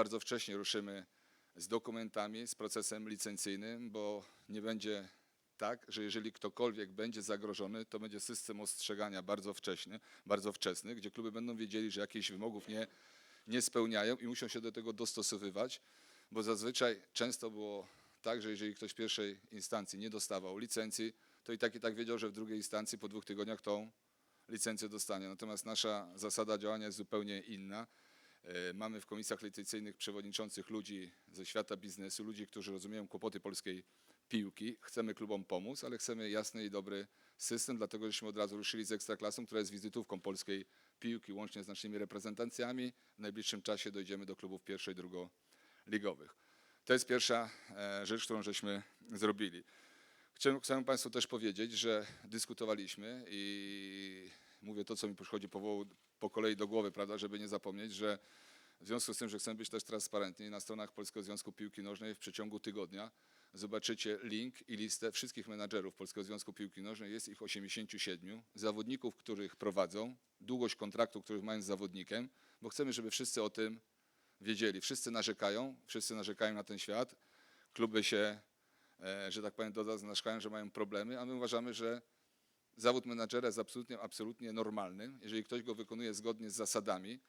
bardzo wcześnie ruszymy z dokumentami, z procesem licencyjnym, bo nie będzie tak, że jeżeli ktokolwiek będzie zagrożony, to będzie system ostrzegania bardzo wcześnie, bardzo wczesny, gdzie kluby będą wiedzieli, że jakichś wymogów nie, nie spełniają i muszą się do tego dostosowywać, bo zazwyczaj często było tak, że jeżeli ktoś w pierwszej instancji nie dostawał licencji, to i tak i tak wiedział, że w drugiej instancji po dwóch tygodniach tą licencję dostanie. Natomiast nasza zasada działania jest zupełnie inna. E, Mamy w komisjach licencyjnych przewodniczących ludzi ze świata biznesu, ludzi, którzy rozumieją kłopoty polskiej piłki. Chcemy klubom pomóc, ale chcemy jasny i dobry system, dlatego żeśmy od razu ruszyli z Ekstraklasą, która jest wizytówką polskiej piłki, łącznie z naszymi reprezentacjami. W najbliższym czasie dojdziemy do klubów pierwszej, drugoligowych. To jest pierwsza e, rzecz, którą żeśmy zrobili. Chcę, chcę Państwu też powiedzieć, że dyskutowaliśmy i mówię to, co mi przychodzi po, po kolei do głowy, prawda, żeby nie zapomnieć, że w związku z tym, że chcemy być też transparentni, na stronach Polskiego Związku Piłki Nożnej w przeciągu tygodnia zobaczycie link i listę wszystkich menadżerów Polskiego Związku Piłki Nożnej. Jest ich 87, zawodników, których prowadzą, długość kontraktu, których mają z zawodnikiem, bo chcemy, żeby wszyscy o tym wiedzieli. Wszyscy narzekają, wszyscy narzekają na ten świat, kluby się e, że tak powiem, doznaszkają, że mają problemy, a my uważamy, że zawód menadżera jest absolutnie, absolutnie normalny. Jeżeli ktoś go wykonuje zgodnie z zasadami,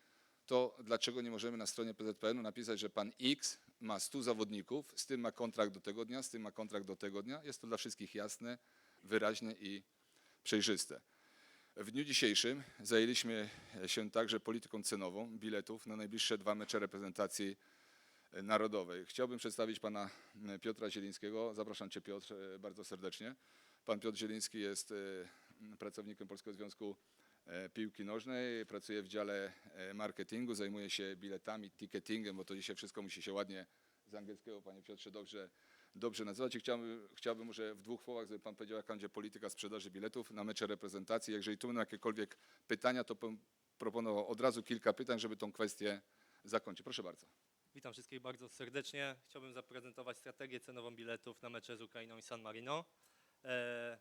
to dlaczego nie możemy na stronie PZPN-u napisać, że pan X ma 100 zawodników, z tym ma kontrakt do tego dnia, z tym ma kontrakt do tego dnia. Jest to dla wszystkich jasne, wyraźne i przejrzyste. W dniu dzisiejszym zajęliśmy się także polityką cenową biletów na najbliższe dwa mecze reprezentacji Narodowej. Chciałbym przedstawić pana e, Piotra Zielińskiego. Zapraszam cię Piotr e, bardzo serdecznie. Pan Piotr Zieliński jest e, pracownikiem Polskiego Związku e, Piłki Nożnej, pracuje w dziale e, marketingu, zajmuje się biletami, ticketingiem, bo to dzisiaj wszystko musi się ładnie z angielskiego, panie Piotrze, dobrze, dobrze nazywać. I chciałbym, chciałbym może w dwóch słowach, żeby pan powiedział, jaka będzie polityka sprzedaży biletów na mecze reprezentacji. Jeżeli tu będą jakiekolwiek pytania, to proponował od razu kilka pytań, żeby tą kwestię zakończyć. Proszę bardzo. Witam wszystkich bardzo serdecznie. Chciałbym zaprezentować strategię cenową biletów na mecze z Ukrainą i San Marino. E,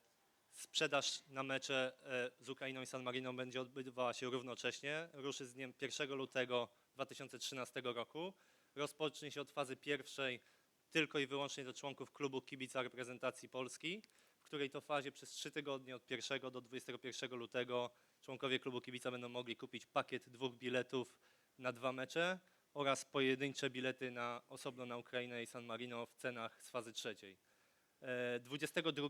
sprzedaż na mecze e, z Ukrainą i San Marino będzie odbywała się równocześnie. Ruszy z dniem 1 lutego 2013 roku. Rozpocznie się od fazy pierwszej tylko i wyłącznie do członków klubu kibica reprezentacji Polski, w której to fazie przez 3 tygodnie od 1 do 21 lutego członkowie klubu kibica będą mogli kupić pakiet dwóch biletów na dwa mecze oraz pojedyncze bilety na osobno na Ukrainę i San Marino w cenach z fazy trzeciej. E, 22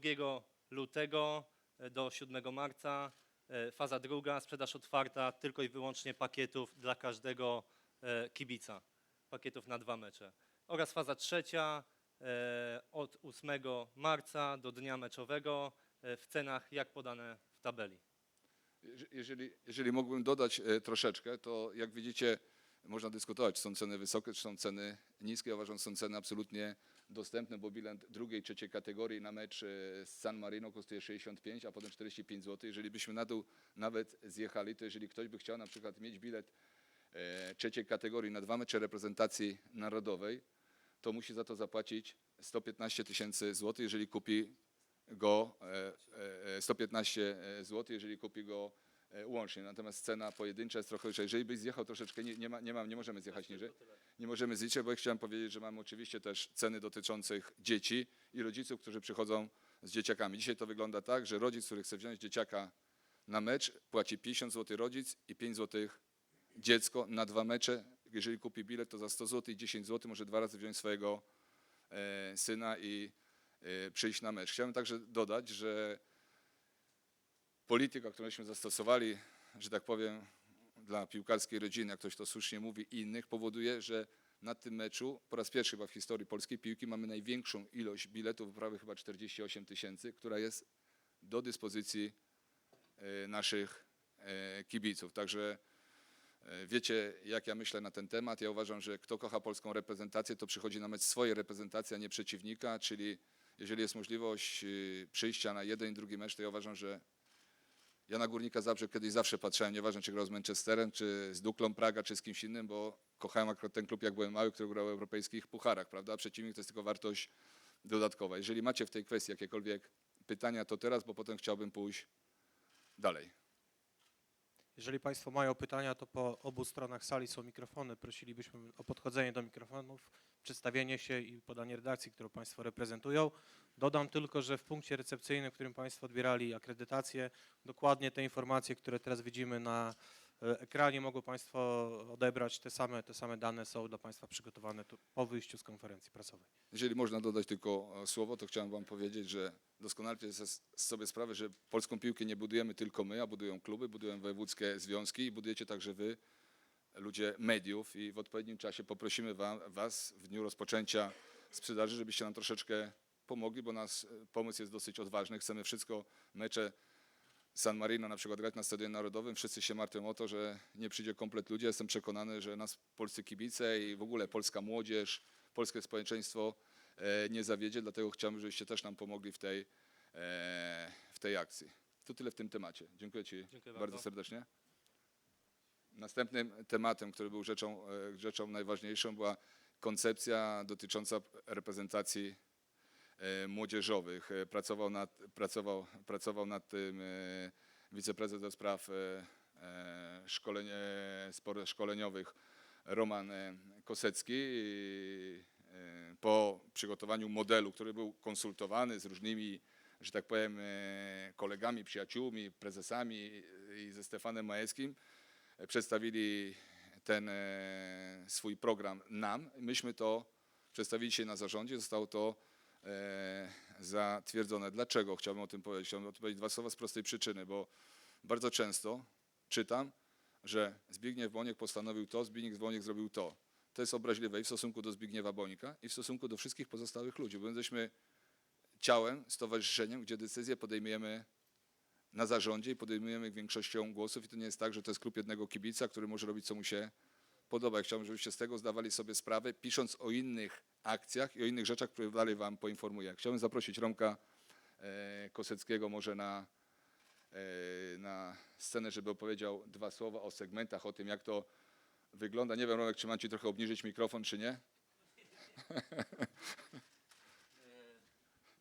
lutego e, do 7 marca e, faza druga, sprzedaż otwarta tylko i wyłącznie pakietów dla każdego e, kibica, pakietów na dwa mecze. Oraz faza trzecia e, od 8 marca do dnia meczowego e, w cenach jak podane w tabeli. Jeże- Jeżeli, jeżeli mógłbym dodać e, troszeczkę, to jak widzicie, można dyskutować, czy są ceny wysokie, czy są ceny niskie. Ja uważam, że są ceny absolutnie dostępne, bo bilet drugiej, trzeciej kategorii na mecz e, z San Marino kosztuje 65, a potem 45 zł. Jeżeli byśmy na dół nawet zjechali, to jeżeli ktoś by chciał na przykład mieć bilet e, trzeciej kategorii na dwa mecze reprezentacji narodowej, to musi za to zapłacić 115 tysięcy złotych, jeżeli kupi go e, e, 115 zł, jeżeli kupi go łącznie. Natomiast cena pojedyncza jest trochę wyższa. Jeżeli byś zjechał troszeczkę, nie, nie, ma, nie, ma, nie możemy zjechać niżej. Nie możemy zliczyć, bo ja chciałem powiedzieć, że mamy oczywiście też ceny dotyczących dzieci i rodziców, którzy przychodzą z dzieciakami. Dzisiaj to wygląda tak, że rodzic, który chce wziąć dzieciaka na mecz, płaci 50 zł rodzic i 5 zł dziecko na dwa mecze. Jeżeli kupi bilet, to za 100 zł i 10 zł może dwa razy wziąć swojego e, syna i e, przyjść na mecz. Chciałem także dodać, że polityka, którąśmy zastosowali, że tak powiem, dla piłkarskiej rodziny, jak ktoś to słusznie mówi, i innych, powoduje, że na tym meczu po raz pierwszy chyba w historii polskiej piłki mamy największą ilość biletów, prawie chyba 48 tysięcy, która jest do dyspozycji e, naszych e, kibiców. Także e, wiecie, jak ja myślę na ten temat. Ja uważam, że kto kocha polską reprezentację, to przychodzi na mecz swojej reprezentacji, a nie przeciwnika, czyli jeżeli jest możliwość przyjścia na jeden i drugi mecz, to ja uważam, że ja na Górnika Zabrze kiedyś zawsze patrzyłem, nieważne czy grał z Manchesterem, czy z Duklą Praga, czy z kimś innym, bo kochałem akurat ten klub jak byłem mały, który grał w europejskich pucharach, prawda? Przeciwnik to jest tylko wartość dodatkowa. Jeżeli macie w tej kwestii jakiekolwiek pytania, to teraz, bo potem chciałbym pójść dalej. Jeżeli Państwo mają pytania, to po obu stronach sali są mikrofony. Prosilibyśmy o podchodzenie do mikrofonów, przedstawienie się i podanie redakcji, którą Państwo reprezentują. Dodam tylko, że w punkcie recepcyjnym, w którym Państwo odbierali akredytację, dokładnie te informacje, które teraz widzimy na e, ekranie, mogą Państwo odebrać. Te same, te same dane są dla Państwa przygotowane tu, po wyjściu z konferencji prasowej. Jeżeli można dodać tylko e, słowo, to chciałem wam powiedzieć, że doskonale sobie sprawę, że polską piłkę nie budujemy tylko my, a budują kluby, budują wojewódzkie związki i budujecie także wy, ludzie mediów i w odpowiednim czasie poprosimy was w dniu rozpoczęcia sprzedaży, żebyście nam troszeczkę pomogli, bo nas e, pomysł jest dosyć odważny. Chcemy wszystko, mecze San Marino na przykład grać na Stadionie Narodowym. Wszyscy się martwią o to, że nie przyjdzie komplet ludzi. Jestem przekonany, że nas polscy kibice i w ogóle polska młodzież, polskie społeczeństwo e, nie zawiedzie, dlatego chciałbym, żebyście też nam pomogli w tej, e, w tej akcji. To tyle w tym temacie. Dziękuję Ci Dziękuję bardzo bardzo. serdecznie. Następnym tematem, który był rzeczą, e, rzeczą najważniejszą, była koncepcja dotycząca reprezentacji e, młodzieżowych. E, Pracował nad, pracował, pracował nad tym wiceprezes do spraw szkolenie, szkoleniowych Roman Kosecki. Po przygotowaniu modelu, który był konsultowany z różnymi, że tak powiem, kolegami, przyjaciółmi, prezesami i ze Stefanem Majewskim, przedstawili ten e, swój program nam. Myśmy to przedstawili się na zarządzie, zostało to e, zatwierdzone. Dlaczego chciałbym o tym powiedzieć? Chciałbym odpowiedzieć dwa słowa z prostej przyczyny, bo bardzo często czytam, że Zbigniew Boniek postanowił to, Zbigniew Boniek zrobił to. To jest obraźliwe i w stosunku do Zbigniewa Bonika, i w stosunku do wszystkich pozostałych ludzi, bo my jesteśmy ciałem, stowarzyszeniem, gdzie decyzje podejmujemy na zarządzie i podejmujemy większością głosów i to nie jest tak, że to jest klub jednego kibica, który może robić co mu się podoba. Ja chciałbym, żebyście z tego zdawali sobie sprawę, pisząc o innych akcjach i o innych rzeczach, które dalej wam poinformuję. Chciałbym zaprosić Romka e, Koseckiego może na, e, na scenę, żeby opowiedział dwa słowa o segmentach, o tym jak to wygląda. Nie wiem Romek, czy mam ci trochę obniżyć mikrofon, czy nie?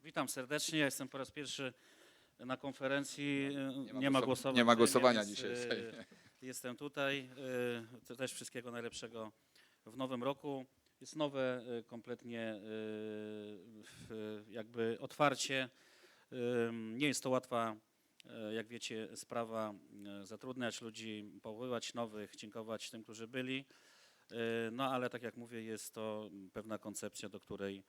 Witam serdecznie. Jestem po raz pierwszy na konferencji. Nie ma Nie ma głosow- głosowania. nie ma głosowania więc, dzisiaj e, Sejmie. Jestem tutaj. to Też wszystkiego najlepszego w nowym roku. Jest nowe kompletnie jakby otwarcie. Nie jest to łatwa, jak wiecie, sprawa zatrudniać ludzi, powoływać nowych, dziękować tym, którzy byli. No ale tak jak mówię, jest to pewna koncepcja, do której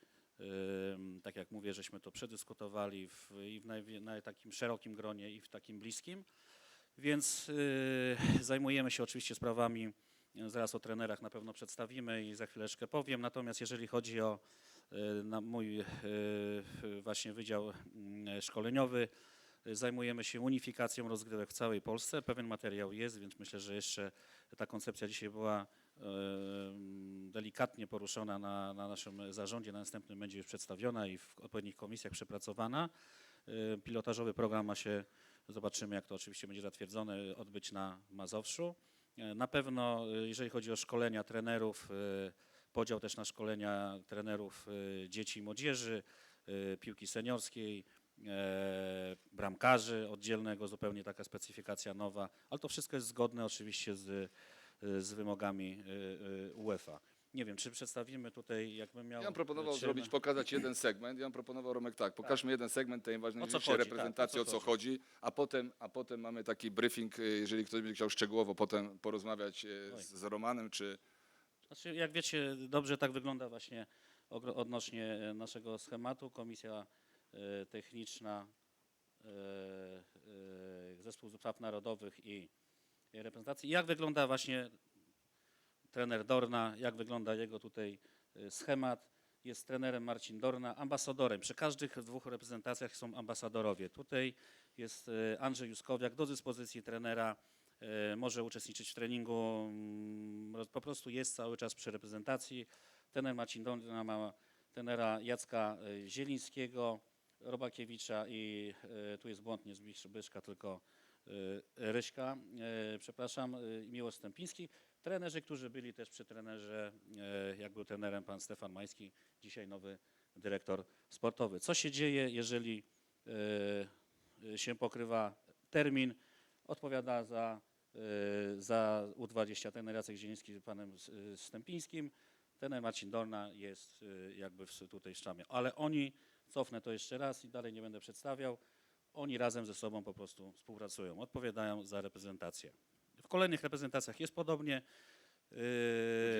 Tak jak mówię, żeśmy to przedyskutowali w, i w najwie- na takim szerokim gronie i w takim bliskim. Więc y, zajmujemy się oczywiście sprawami, y, zaraz o trenerach na pewno przedstawimy i za chwileczkę powiem. Natomiast jeżeli chodzi o y, mój właśnie wydział szkoleniowy, zajmujemy się unifikacją rozgrywek w całej Polsce. Pewien materiał jest, więc myślę, że jeszcze ta koncepcja dzisiaj była delikatnie poruszona na, na naszym zarządzie, na następnym będzie już przedstawiona i w odpowiednich komisjach przepracowana. Pilotażowy program ma się, zobaczymy jak to oczywiście będzie zatwierdzone, odbyć na Mazowszu. E, Na pewno, e, jeżeli chodzi o szkolenia trenerów, e, podział też na szkolenia trenerów dzieci i młodzieży, piłki seniorskiej, bramkarzy oddzielnego, zupełnie taka specyfikacja nowa, ale to wszystko jest zgodne oczywiście z, z wymogami y, y, UEFA. Nie wiem, czy przedstawimy tutaj, jakbym miał... Ja bym proponował czym- zrobić, pokazać jeden segment. Ja bym proponował, Romek, tak, pokażmy jeden segment tej ważniejszej chodzi, tak, reprezentacji, o o co co chodzi, a potem, a potem mamy taki briefing, y, jeżeli ktoś będzie chciał szczegółowo potem porozmawiać y, z, z Romanem, czy Znaczy, jak wiecie, dobrze tak wygląda właśnie odnośnie naszego schematu. Komisja techniczna, Zespół Spraw Narodowych i reprezentacji. Jak wygląda właśnie trener Dorna, jak wygląda jego tutaj e, schemat. Jest trenerem Marcin Dorna, ambasadorem. Przy każdych dwóch reprezentacjach są ambasadorowie. Tutaj jest e, Andrzej Juskowiak do dyspozycji trenera e, może uczestniczyć w treningu, mm, po prostu jest cały czas przy reprezentacji. Trener Marcin Dorna ma trenera Jacka Zielińskiego, Robakiewicza i tu jest błąd, nie Zbysz- Zbyszka, tylko Ryśka, e, przepraszam, e, Miłosz Stępiński. Trenerzy, którzy byli też przy trenerze, e, jak był trenerem pan Stefan Majski, dzisiaj nowy dyrektor sportowy. Co się dzieje, jeżeli e, e, się pokrywa termin, odpowiada za za U20 trener Jacek Zieliński z panem Stępińskim, trener Marcin Dorna jest jakby w, tutaj w Szczamie. Ale oni, cofnę to jeszcze raz i dalej nie będę przedstawiał, oni razem ze sobą po prostu współpracują, odpowiadają za reprezentację. W kolejnych reprezentacjach jest podobnie. Yy,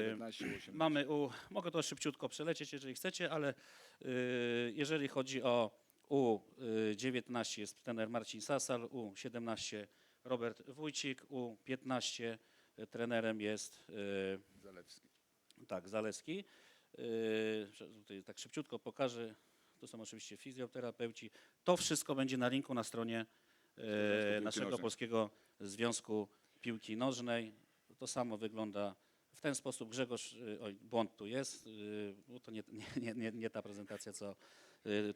19, 18. Mamy u, mogę to szybciutko przelecieć, jeżeli chcecie, ale y, jeżeli chodzi o U19 jest trener Marcin Sasal, U17 Robert Wójcik, U15 trenerem jest y, Zalewski. tak, Zaleski. Yy, tutaj tak szybciutko pokażę. To są oczywiście fizjoterapeuci. To wszystko będzie na linku na stronie e, naszego Nożnej. Polskiego Związku Piłki Nożnej. To samo wygląda w ten sposób. Grzegorz, y, oj, błąd tu jest, y, bo to nie, nie, nie, nie ta prezentacja, co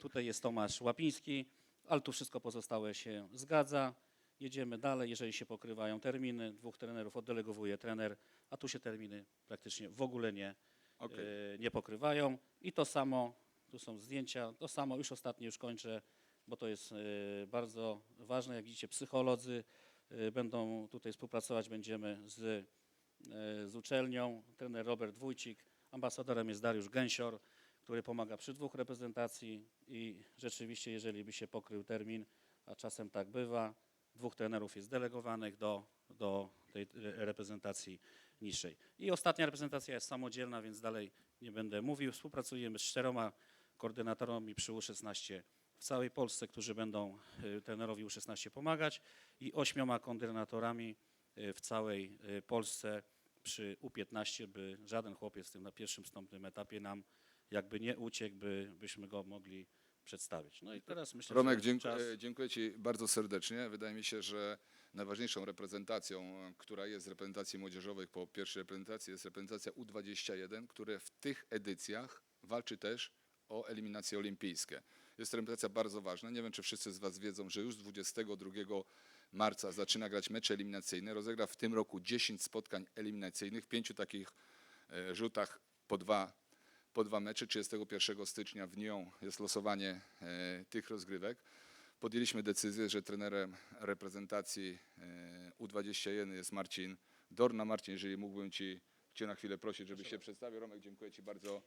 tutaj jest Tomasz Łapiński, ale tu wszystko pozostałe się zgadza. Jedziemy dalej, jeżeli się pokrywają terminy, dwóch trenerów oddelegowuje trener, a tu się terminy praktycznie w ogóle nie, e, nie pokrywają. I to samo, tu są zdjęcia, to samo, już ostatnie już kończę, bo to jest e, bardzo ważne. Jak widzicie, psycholodzy e, będą tutaj współpracować, będziemy z, e, z uczelnią. Trener Robert Wójcik, ambasadorem jest Dariusz Gęsior, który pomaga przy dwóch reprezentacji i rzeczywiście, jeżeli by się pokrył termin, a czasem tak bywa, dwóch trenerów jest delegowanych do, do tej reprezentacji niższej. I ostatnia reprezentacja jest samodzielna, więc dalej nie będę mówił. Współpracujemy z czteroma koordynatorami przy U16 w całej Polsce, którzy będą y, trenerowi U16 pomagać i ośmioma koordynatorami y, w całej y, Polsce przy U15, by żaden chłopiec w tym na pierwszym wstępnym etapie nam jakby nie uciekł, by, byśmy go mogli przedstawić. No i teraz myślę, Romek, że dziękuję, czas... dziękuję Ci bardzo serdecznie. Wydaje mi się, że najważniejszą reprezentacją, e, która jest z reprezentacji młodzieżowej po pierwszej reprezentacji, jest reprezentacja U21, które w tych edycjach walczy też o eliminacje olimpijskie. Jest reprezentacja bardzo ważna. Nie wiem, czy wszyscy z Was wiedzą, że już 22 marca zaczyna grać mecze eliminacyjne. Rozegra w tym roku 10 spotkań eliminacyjnych, w pięciu takich e, rzutach po dwa po dwa mecze. 31 stycznia w Nyon jest losowanie e, tych rozgrywek. Podjęliśmy decyzję, że trenerem reprezentacji e, U21 jest Marcin Dorna. Marcin, jeżeli mógłbym Ci, Cię na chwilę prosić, żebyś się przedstawił. Romek, dziękuję Ci bardzo,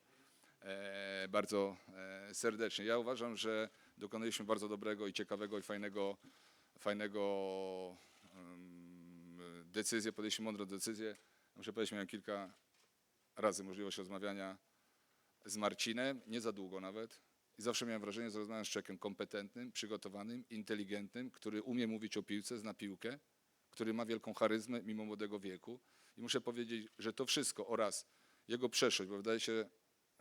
bardzo e, serdecznie. Ja uważam, że dokonaliśmy bardzo dobrego i ciekawego i fajnego, fajnego em, decyzję, podjęliśmy mądrą decyzję. Muszę powiedzieć, miałem kilka razy możliwość rozmawiania z Marcinem, nie za długo nawet. I zawsze miałem wrażenie, że rozmawiam z człowiekiem kompetentnym, przygotowanym, inteligentnym, który umie mówić o piłce, zna piłkę, który ma wielką charyzmę mimo młodego wieku. I muszę powiedzieć, że to wszystko oraz jego przeszłość, bo wydaje się,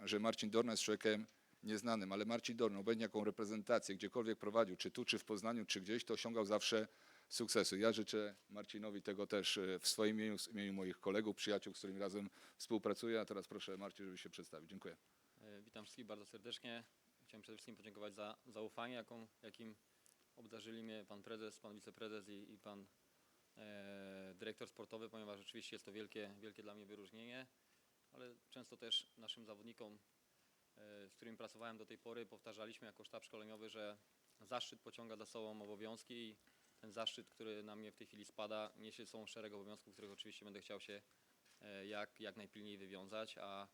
że Marcin Dorna jest człowiekiem nieznanym, ale Marcin Dorna, obojętnie jaką reprezentację, gdziekolwiek prowadził, czy tu, czy w Poznaniu, czy gdzieś, to osiągał zawsze sukcesu. Ja życzę Marcinowi tego też e, w swoim imieniu, w imieniu moich kolegów, przyjaciół, z którymi razem współpracuję. A teraz proszę Marcin, żeby się przedstawił. Dziękuję. E, Witam wszystkich bardzo serdecznie. Chciałem przede wszystkim podziękować za zaufanie, jaką, jakim obdarzyli mnie pan prezes, pan wiceprezes i, i pan e, dyrektor sportowy, ponieważ rzeczywiście jest to wielkie, wielkie dla mnie wyróżnienie, ale często też naszym zawodnikom, e, z którymi pracowałem do tej pory, powtarzaliśmy jako sztab szkoleniowy, że zaszczyt pociąga za sobą obowiązki i ten zaszczyt, który na mnie w tej chwili spada, niesie są szereg obowiązków, których oczywiście będę chciał się e, jak, jak najpilniej wywiązać, a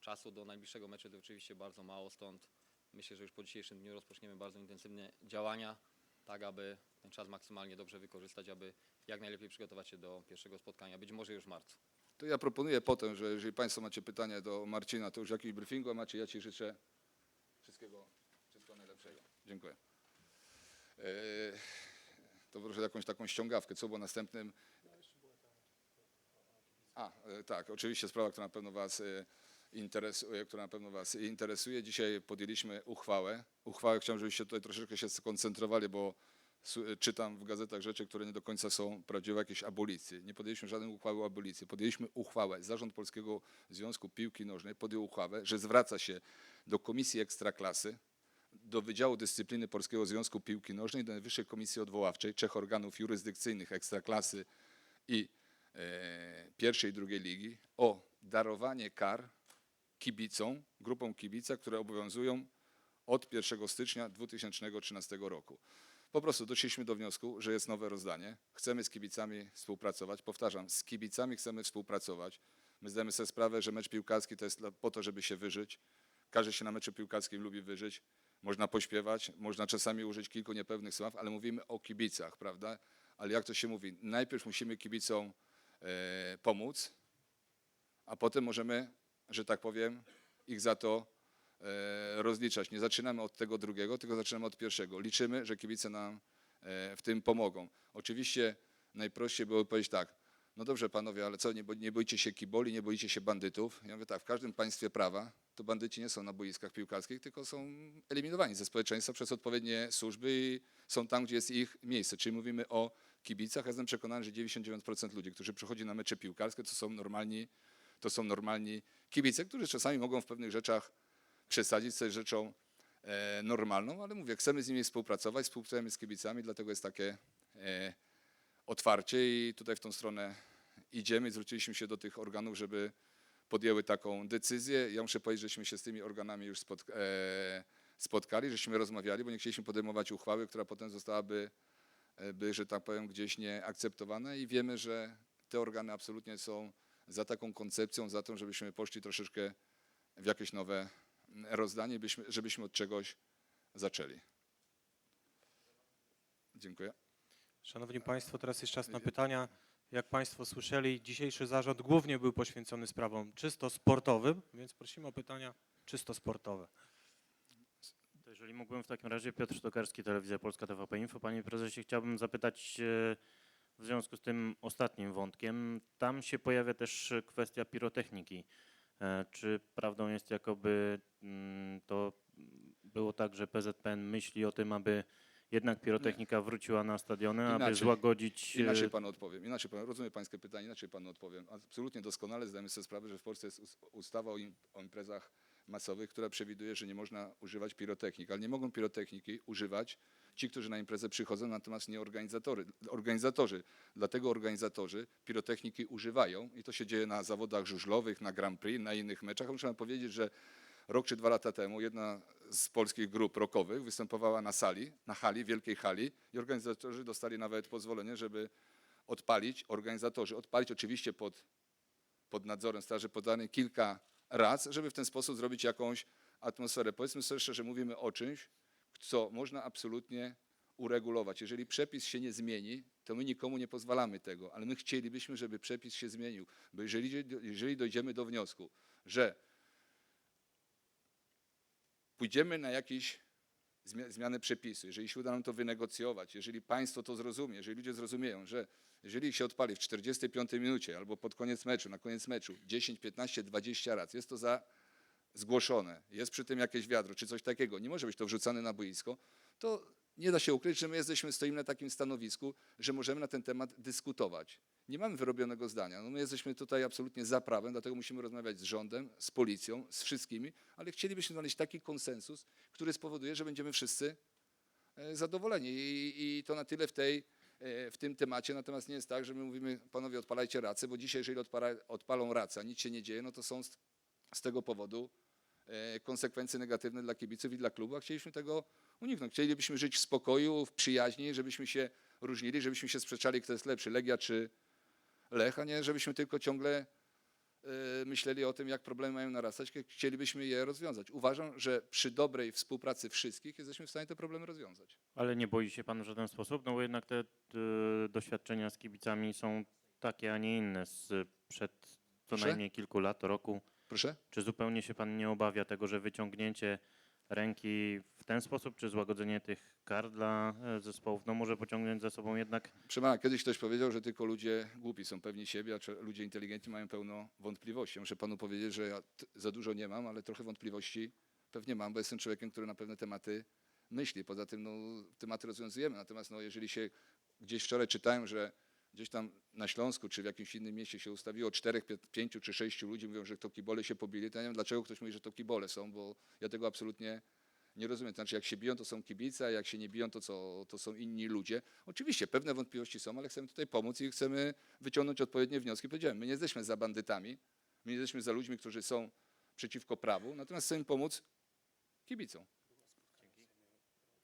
czasu do najbliższego meczu to oczywiście bardzo mało, stąd myślę, że już po dzisiejszym dniu rozpoczniemy bardzo intensywne działania, tak aby ten czas maksymalnie dobrze wykorzystać, aby jak najlepiej przygotować się do pierwszego spotkania, być może już w marcu. To ja proponuję potem, że jeżeli Państwo macie pytania do Marcina, to już jakiś briefingu, macie, ja Ci życzę wszystkiego, wszystkiego najlepszego. Dziękuję. E, To proszę jakąś taką ściągawkę. Co było następnym? A, e, tak, oczywiście sprawa, która na pewno Was e, interesuje, która na pewno Was interesuje. Dzisiaj podjęliśmy uchwałę. Uchwałę chciałem, żebyście tutaj troszeczkę się skoncentrowali, bo czytam w gazetach rzeczy, które nie do końca są prawdziwe, jakieś abolicje. Nie podjęliśmy żadnej uchwały o abolicji. Podjęliśmy uchwałę. Zarząd Polskiego Związku Piłki Nożnej podjął uchwałę, że zwraca się do Komisji Ekstraklasy, do Wydziału Dyscypliny Polskiego Związku Piłki Nożnej, do Najwyższej Komisji Odwoławczej, trzech organów jurysdykcyjnych Ekstraklasy i e, pierwszej i drugiej ligi o darowanie kar kibicom, grupom kibica, które obowiązują od 1 stycznia 2013 roku. Po prostu doszliśmy do wniosku, że jest nowe rozdanie. Chcemy z kibicami współpracować. Powtarzam, z kibicami chcemy współpracować. My zdajemy sobie sprawę, że mecz piłkarski to jest po to, żeby się wyżyć. Każdy się na meczu piłkarskim lubi wyżyć. Można pośpiewać, można czasami użyć kilku niepewnych słów, ale mówimy o kibicach, prawda? Ale jak to się mówi? Najpierw musimy kibicom e, pomóc, a potem możemy, że tak powiem, ich za to rozliczać. Nie zaczynamy od tego drugiego, tylko zaczynamy od pierwszego. Liczymy, że kibice nam e, w tym pomogą. Oczywiście najprościej było powiedzieć tak, no dobrze panowie, ale co, nie, nie boicie się kiboli, nie boicie się bandytów? Ja mówię tak, w każdym państwie prawa to bandyci nie są na boiskach piłkarskich, tylko są eliminowani ze społeczeństwa przez odpowiednie służby i są tam, gdzie jest ich miejsce. Czyli mówimy o kibicach. Ja jestem przekonany, że 99% ludzi, którzy przychodzi na mecze piłkarskie, to są normalni, to są normalni kibice, którzy czasami mogą w pewnych rzeczach przesadzić coś rzeczą e, normalną, ale mówię, chcemy z nimi współpracować, współpracujemy z kibicami, dlatego jest takie e, otwarcie i tutaj w tą stronę idziemy. Zwróciliśmy się do tych organów, żeby podjęły taką decyzję. Ja muszę powiedzieć, żeśmy się z tymi organami już e, spotkali, żeśmy rozmawiali, bo nie chcieliśmy podejmować uchwały, która potem zostałaby, by, że tak powiem, gdzieś nieakceptowana i wiemy, że te organy absolutnie są za taką koncepcją, za to, żebyśmy poszli troszeczkę w jakieś nowe rozdanie, byśmy, żebyśmy od czegoś zaczęli. Dziękuję. Szanowni Państwo, teraz jest czas na pytania. Jak Państwo słyszeli, dzisiejszy zarząd głównie był poświęcony sprawom czysto sportowym, więc prosimy o pytania czysto sportowe. To jeżeli mógłbym w takim razie, Piotr Tokarski, Telewizja Polska TVP Info. Panie prezesie, chciałbym zapytać e, w związku z tym ostatnim wątkiem. Tam się pojawia też kwestia pirotechniki. E, Czy prawdą jest, jakoby mm, to było tak, że PZPN myśli o tym, aby jednak pirotechnika wróciła na stadiony, aby Inaczej. złagodzić... e, Inaczej panu odpowiem. Inaczej panu, rozumiem pańskie pytanie, inaczej panu odpowiem. Absolutnie doskonale zdajemy sobie sprawę, że w Polsce jest us- ustawa o imprezach masowych, która przewiduje, że nie można używać pirotechnik, ale nie mogą pirotechniki używać ci, którzy na imprezę przychodzą, natomiast nie organizatory, organizatorzy. Dlatego organizatorzy pirotechniki używają i to się dzieje na zawodach żużlowych, na Grand Prix, na innych meczach. Muszę powiedzieć, że rok czy dwa lata temu jedna z polskich grup rockowych występowała na sali, na hali, wielkiej hali i organizatorzy dostali nawet pozwolenie, żeby odpalić, organizatorzy odpalić oczywiście pod, pod nadzorem Straży Pożarnej kilka raz, żeby w ten sposób zrobić jakąś atmosferę. Powiedzmy sobie szczerze, mówimy o czymś, co można absolutnie uregulować. Jeżeli przepis się nie zmieni, to my nikomu nie pozwalamy tego, ale my chcielibyśmy, żeby przepis się zmienił, bo jeżeli, jeżeli dojdziemy do wniosku, że pójdziemy na jakieś zmia- zmianę przepisu, jeżeli się uda nam to wynegocjować, jeżeli państwo to zrozumie, jeżeli ludzie zrozumieją, że jeżeli się odpali w 45 minucie albo pod koniec meczu, na koniec meczu 10, 15, 20 raz, jest to za zgłoszone, jest przy tym jakieś wiadro czy coś takiego, nie może być to wrzucane na boisko, to nie da się ukryć, że my jesteśmy, stoimy na takim stanowisku, że możemy na ten temat dyskutować. Nie mamy wyrobionego zdania. No my jesteśmy tutaj absolutnie za prawem, dlatego musimy rozmawiać z rządem, z policją, z wszystkimi, ale chcielibyśmy znaleźć taki konsensus, który spowoduje, że będziemy wszyscy e, zadowoleni. I, i to na tyle w, tej, w tym temacie. Natomiast nie jest tak, że my mówimy, panowie, odpalajcie racę, bo dzisiaj, jeżeli odpala, odpalą racę, a nic się nie dzieje, no to są z, z tego powodu e, konsekwencje negatywne dla kibiców i dla klubu, a chcieliśmy tego uniknąć. Chcielibyśmy żyć w spokoju, w przyjaźni, żebyśmy się różnili, żebyśmy się sprzeczali, kto jest lepszy, Legia czy Lech, a nie żebyśmy tylko ciągle myśleli o tym, jak problemy mają narastać, chcielibyśmy je rozwiązać. Uważam, że przy dobrej współpracy wszystkich jesteśmy w stanie te problemy rozwiązać. Ale nie boi się pan w żaden sposób? No bo jednak te, te doświadczenia z kibicami są takie, a nie inne sprzed co Proszę? najmniej kilku lat, roku. Proszę? Czy zupełnie się pan nie obawia tego, że wyciągnięcie ręki w ten sposób, czy złagodzenie tych kar dla e, zespołów, no może pociągnąć za sobą jednak Proszę pana, kiedyś ktoś powiedział, że tylko ludzie głupi są pewni siebie, a ludzie inteligentni mają pełno wątpliwości. Muszę panu powiedzieć, że ja za dużo nie mam, ale trochę wątpliwości pewnie mam, bo jestem człowiekiem, który na pewne tematy myśli. Poza tym no, tematy rozwiązujemy. Natomiast no, jeżeli się gdzieś wczoraj czytałem, że gdzieś tam na Śląsku czy w jakimś innym mieście się ustawiło czterech, pięciu czy sześciu ludzi, mówią, że to kibole się pobili, to ja nie wiem, dlaczego ktoś mówi, że to kibole są, bo ja tego absolutnie nie rozumiem. To znaczy, jak się biją, to są kibice, a jak się nie biją, to, co, to są inni ludzie. Oczywiście pewne wątpliwości są, ale chcemy tutaj pomóc i chcemy wyciągnąć odpowiednie wnioski. Powiedziałem, my nie jesteśmy za bandytami, my nie jesteśmy za ludźmi, którzy są przeciwko prawu, natomiast chcemy pomóc kibicom.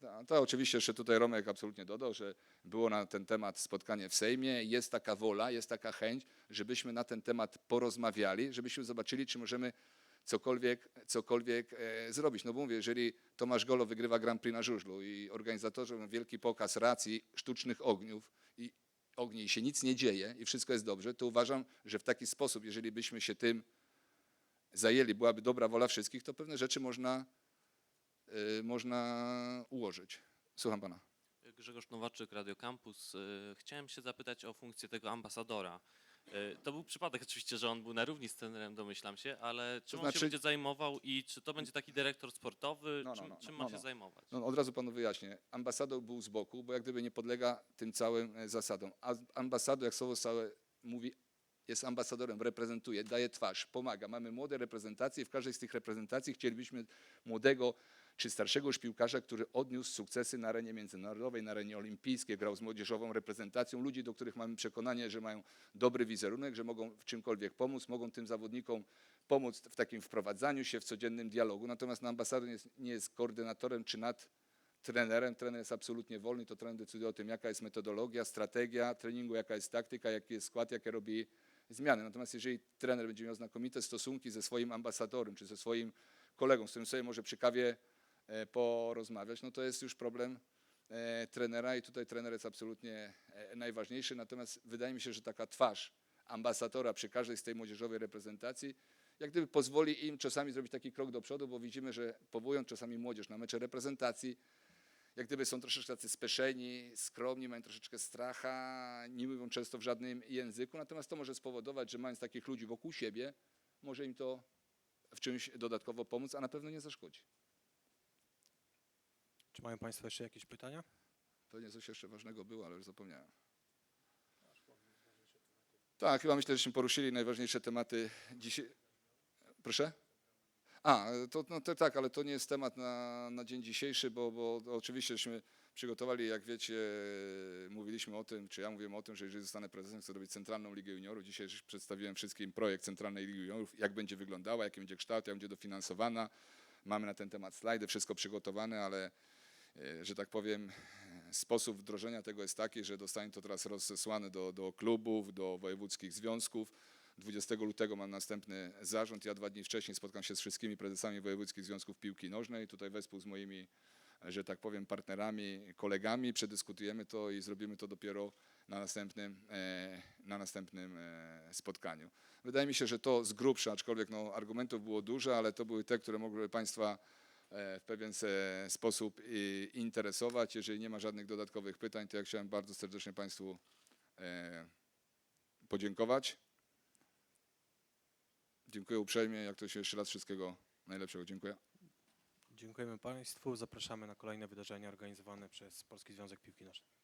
To, to oczywiście jeszcze tutaj Romek absolutnie dodał, że było na ten temat spotkanie w Sejmie. Jest taka wola, jest taka chęć, żebyśmy na ten temat porozmawiali, żebyśmy zobaczyli, czy możemy cokolwiek, cokolwiek e, zrobić. No bo mówię, jeżeli Tomasz Golo wygrywa Grand Prix na żużlu i organizatorzy robią wielki pokaz racji sztucznych ogniów i ogni i się nic nie dzieje i wszystko jest dobrze, to uważam, że w taki sposób, jeżeli byśmy się tym zajęli, byłaby dobra wola wszystkich, to pewne rzeczy można, można ułożyć. Słucham pana. Grzegorz Nowaczyk, Radio Campus. Y, Chciałem się zapytać o funkcję tego ambasadora. Y, To był przypadek oczywiście, że on był na równi z trenerem, domyślam się, ale czym on znaczy- się będzie zajmował i czy to będzie taki dyrektor sportowy, No, no, czym, no, czym no, ma no, się no. zajmować? No, od razu panu wyjaśnię. Ambasador był z boku, bo jak gdyby nie podlega tym całym e, zasadom. A ambasador, jak słowo całe mówi, jest ambasadorem, reprezentuje, daje twarz, pomaga. Mamy młode reprezentacje i w każdej z tych reprezentacji chcielibyśmy młodego czy starszego już piłkarza, który odniósł sukcesy na arenie międzynarodowej, na arenie olimpijskiej, grał z młodzieżową reprezentacją, ludzi, do których mamy przekonanie, że mają dobry wizerunek, że mogą w czymkolwiek pomóc, mogą tym zawodnikom pomóc w takim wprowadzaniu się w codziennym dialogu. Natomiast no, ambasador nie jest, nie jest koordynatorem czy nad trenerem. Trener jest absolutnie wolny, to trener decyduje o tym, jaka jest metodologia, strategia treningu, jaka jest taktyka, jaki jest skład, jakie robi zmiany. Natomiast jeżeli trener będzie miał znakomite stosunki ze swoim ambasadorem, czy ze swoim kolegą, z którym sobie może przy kawie porozmawiać, no to jest już problem e, trenera i tutaj trener jest absolutnie e, najważniejszy. Natomiast wydaje mi się, że taka twarz ambasadora przy każdej z tej młodzieżowej reprezentacji jak gdyby pozwoli im czasami zrobić taki krok do przodu, bo widzimy, że powołując czasami młodzież na mecze reprezentacji, jak gdyby są troszeczkę tacy speszeni, skromni, mają troszeczkę stracha, nie mówią często w żadnym języku, natomiast to może spowodować, że mając takich ludzi wokół siebie, może im to w czymś dodatkowo pomóc, a na pewno nie zaszkodzi. Czy mają Państwo jeszcze jakieś pytania? Pewnie coś jeszcze ważnego było, ale już zapomniałem. Tak, chyba myślę, żeśmy poruszyli najważniejsze tematy dzisiaj. Proszę? A, to, no, to tak, ale to nie jest temat na, na dzień dzisiejszy, bo, bo oczywiścieśmy przygotowali, jak wiecie, mówiliśmy o tym, czy ja mówiłem o tym, że jeżeli zostanę prezesem, chcę robić Centralną Ligę Juniorów. Dzisiaj przedstawiłem wszystkim projekt Centralnej Ligi Juniorów, jak będzie wyglądała, jaki będzie kształt, jak będzie dofinansowana. Mamy na ten temat slajdy, wszystko przygotowane, ale że tak powiem, sposób wdrożenia tego jest taki, że dostanie to teraz rozesłane do, do klubów, do wojewódzkich związków. 20 lutego mam następny zarząd. Ja dwa dni wcześniej spotkam się z wszystkimi prezesami wojewódzkich związków piłki nożnej. Tutaj wespół z moimi, że tak powiem, partnerami, kolegami. Przedyskutujemy to i zrobimy to dopiero na następnym, e, na następnym e, spotkaniu. Wydaje mi się, że to z grubsza, aczkolwiek no, argumentów było dużo, ale to były te, które mogły Państwa e, w pewien se- sposób i, interesować. Jeżeli nie ma żadnych dodatkowych pytań, to ja chciałem bardzo serdecznie Państwu e, podziękować. Dziękuję uprzejmie. Jak to się jeszcze raz wszystkiego najlepszego. Dziękuję. Dziękujemy Państwu. Zapraszamy na kolejne wydarzenia organizowane przez Polski Związek Piłki Nożnej.